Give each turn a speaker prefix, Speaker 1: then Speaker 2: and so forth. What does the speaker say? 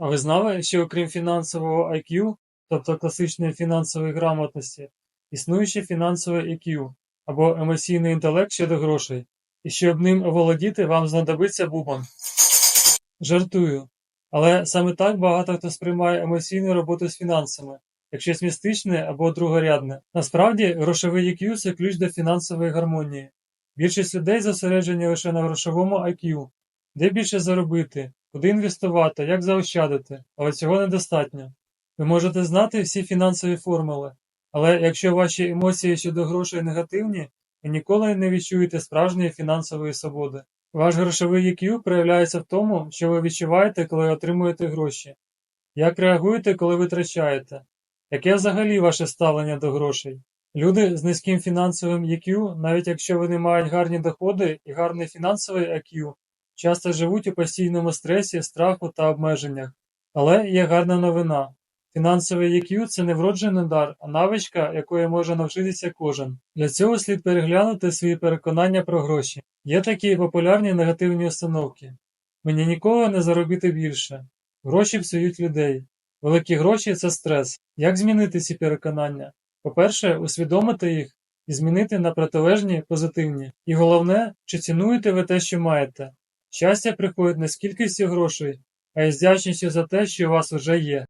Speaker 1: А ви знали, що окрім фінансового IQ, тобто класичної фінансової грамотності, існує ще фінансове EQ або емоційний інтелект щодо грошей, і щоб ним оволодіти, вам знадобиться бубон. Жартую. Але саме так багато хто сприймає емоційну роботу з фінансами, як щось містичне або другорядне. Насправді, грошовий EQ – це ключ до фінансової гармонії. Більшість людей зосереджені лише на грошовому IQ. Де більше заробити, куди інвестувати, як заощадити, але цього недостатньо. Ви можете знати всі фінансові формули, але якщо ваші емоції щодо грошей негативні, ви ніколи не відчуєте справжньої фінансової свободи. Ваш грошовий EQ проявляється в тому, що ви відчуваєте, коли отримуєте гроші, як реагуєте, коли витрачаєте, яке взагалі ваше ставлення до грошей. Люди з низьким фінансовим EQ, навіть якщо вони мають гарні доходи і гарний фінансовий IQ, часто живуть у постійному стресі, страху та обмеженнях. Але є гарна новина. Фінансовий EQ – це не вроджений дар, а навичка, якої може навчитися кожен. Для цього слід переглянути свої переконання про гроші. Є такі популярні негативні установки. Мені ніколи не заробити більше. Гроші псують людей. Великі гроші – це стрес. Як змінити ці переконання? По-перше, усвідомити їх і змінити на протилежні, позитивні. І головне, чи цінуєте ви те, що маєте. Щастя приходить не з кількістю грошей, а й з вдячністю за те, що у вас уже є.